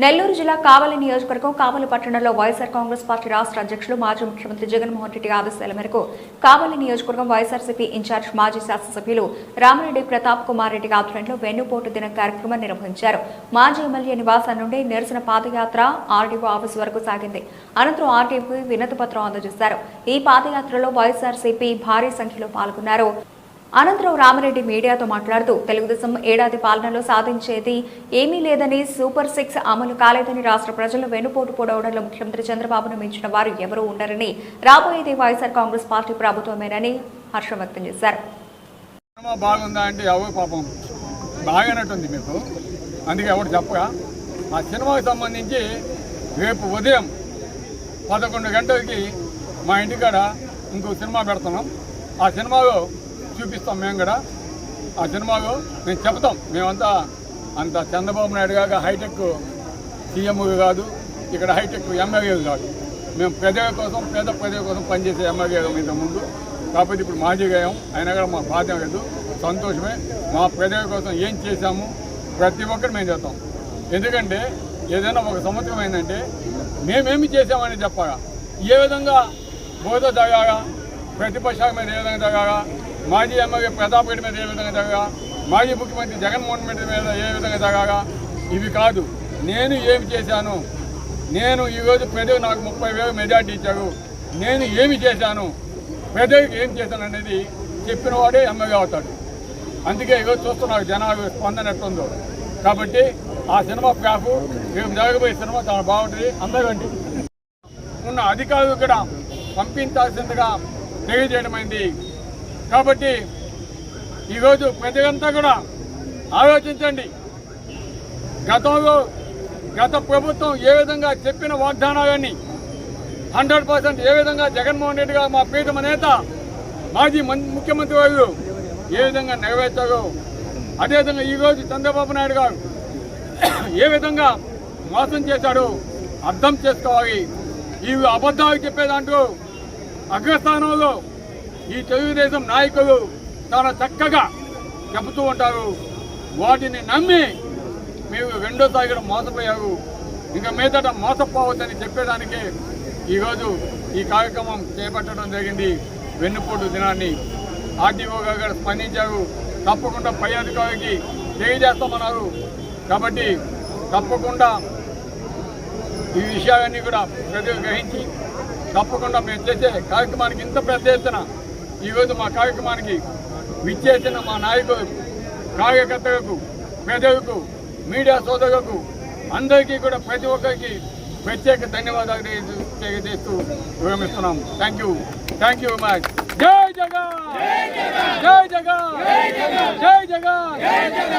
నెల్లూరు జిల్లా కావలి నియోజకవర్గం కావలి పట్టణంలో వైఎస్ఆర్ కాంగ్రెస్ పార్టీ రాష్ట్ర అధ్యక్షులు మాజీ ముఖ్యమంత్రి జగన్మోహన్ రెడ్డి ఆదేశాల మేరకు కావలి నియోజకవర్గం వైఎస్ఆర్సీపీ ఇన్ఛార్జ్ మాజీ శాసనసభ్యులు రామిరెడ్డి ప్రతాప్ కుమార్ రెడ్డి ఆధ్వర్యంలో వెన్నుపోటు దిన కార్యక్రమం నిర్వహించారు. మాజీ ఎమ్మెల్యే నివాసం నుండి నిరసన పాదయాత్ర ఆర్డీఓ ఆఫీస్ వరకు సాగింది. అనంతరం ఆర్డీఓకి వినతి పత్రం అందజేశారు. ఈ పాదయాత్రలో వైఎస్ఆర్సీపీ భారీ సంఖ్యలో పాల్గొన్నారు. అనంతరం రామిరెడ్డి మీడియాతో మాట్లాడుతూ తెలుగుదేశం ఏడాది పాలనలో సాధించేది ఏమీ లేదని సూపర్ సిక్స్ అమలు కాలేదని రాష్ట్ర ప్రజలు వెనుపోటు పొడవడంలో ముఖ్యమంత్రి చంద్రబాబును మించిన వారు ఎవరూ ఉండరని రాబోయేది వైఎస్ఆర్ కాంగ్రెస్ పార్టీ ప్రభుత్వమేనని హర్షం వ్యక్తం చేశారు. సినిమా బాగుందా అంటే ఎవరు పాపం? బాగానట్టుంది మీకు. అందుకే ఎవరు చెప్పగా ఆ సినిమాకి సంబంధించి రేపు ఉదయం పదకొండు గంటలకి మా ఇంటికాడ ఇంకో సినిమా పెడుతున్నాం. ఆ సినిమాలో చూపిస్తాం మేము కూడా. ఆ సినిమాలో మేము చెప్తాం మేమంతా అంత చంద్రబాబు నాయుడు కాక హైటెక్ సీఎం కాదు ఇక్కడ హైటెక్ ఎమ్మెల్యే కాదు. మేము ప్రజల కోసం పేద ప్రజల కోసం పనిచేసే ఎమ్మెల్యే ఇంత ముందు కాకపోతే ఇప్పుడు మాజీ గాయం అయినా కూడా మా బాధ్యం లేదు. సంతోషమే. మా ప్రజల కోసం ఏం చేశాము ప్రతి ఒక్కరు మేము చేస్తాం. ఎందుకంటే ఏదైనా ఒక సంవత్సరం ఏంటంటే మేమేమి చేసామని చెప్పగా ఏ విధంగా బోధ జగాగా ప్రతిపక్షాల మీద ఏ విధంగా జగాగా మాజీ ఎమ్మెల్యే ప్రతాప్ రెడ్డి మీద ఏ విధంగా జరగా మాజీ ముఖ్యమంత్రి జగన్మోహన్ రెడ్డి మీద ఏ విధంగా జరగా ఇవి కాదు నేను ఏమి చేశాను? నేను ఈరోజు ప్రజలు నాకు ముప్పై వేలు మెజార్టీ ఇచ్చారు. నేను ఏమి చేశాను? ప్రజలకు ఏం చేశాను అనేది చెప్పిన వాడే ఎమ్మెల్యే అవుతాడు. అందుకే ఈరోజు చూస్తున్నారు జనాలు స్పందన ఎట్టుందో కాబట్టి ఆ సినిమా ప్యాప్ రేపు జరగబోయే సినిమా చాలా బాగుంటుంది. అందరండి ఉన్న అధికారులు కూడా పంపించాల్సిందిగా తెలియజేయడమైంది. కాబట్టి ఈరోజు ప్రజలంతా కూడా ఆలోచించండి. గతంలో గత ప్రభుత్వం ఏ విధంగా చెప్పిన వాగ్దానాలన్నీ హండ్రెడ్ పర్సెంట్ ఏ విధంగా జగన్మోహన్ రెడ్డి గారు మా ప్రీతమ నేత మాజీ ముఖ్యమంత్రి వారు ఏ విధంగా నెరవేర్చారో అదేవిధంగా ఈరోజు చంద్రబాబు నాయుడు గారు ఏ విధంగా మోసం చేశాడో అర్థం చేసుకోవాలి. ఈ అబద్ధాలు చెప్పేదాంట్లో అగ్రస్థానంలో ఈ తెలుగుదేశం నాయకులు చాలా చక్కగా చెబుతూ ఉంటారు. వాటిని నమ్మి మీరు రెండో కూడా మోసపోయారు. ఇంకా మీదట మోసపోవద్దని చెప్పేదానికి ఈరోజు ఈ కార్యక్రమం చేపట్టడం జరిగింది. వెన్నుపోటు దినాన్ని ఆర్టీఓ గారు స్పందించారు. తప్పకుండా పై అధికారికి తెలియజేస్తామన్నారు. కాబట్టి తప్పకుండా ఈ విషయాలన్నీ కూడా ప్రజలు గ్రహించి తప్పకుండా మేము చేసే కార్యక్రమానికి ఇంత పెద్ద ఎత్తున ఈరోజు మా కార్యక్రమానికి విచ్చేసిన మా నాయకులు కార్యకర్తలకు ప్రజలకు మీడియా సోదరులకు అందరికీ కూడా ప్రతి ఒక్కరికి ప్రత్యేక ధన్యవాదాలు తెలియజేస్తూ విరమిస్తున్నాము thank you thank you much జై జగన్ జై జగన్ జై జగన్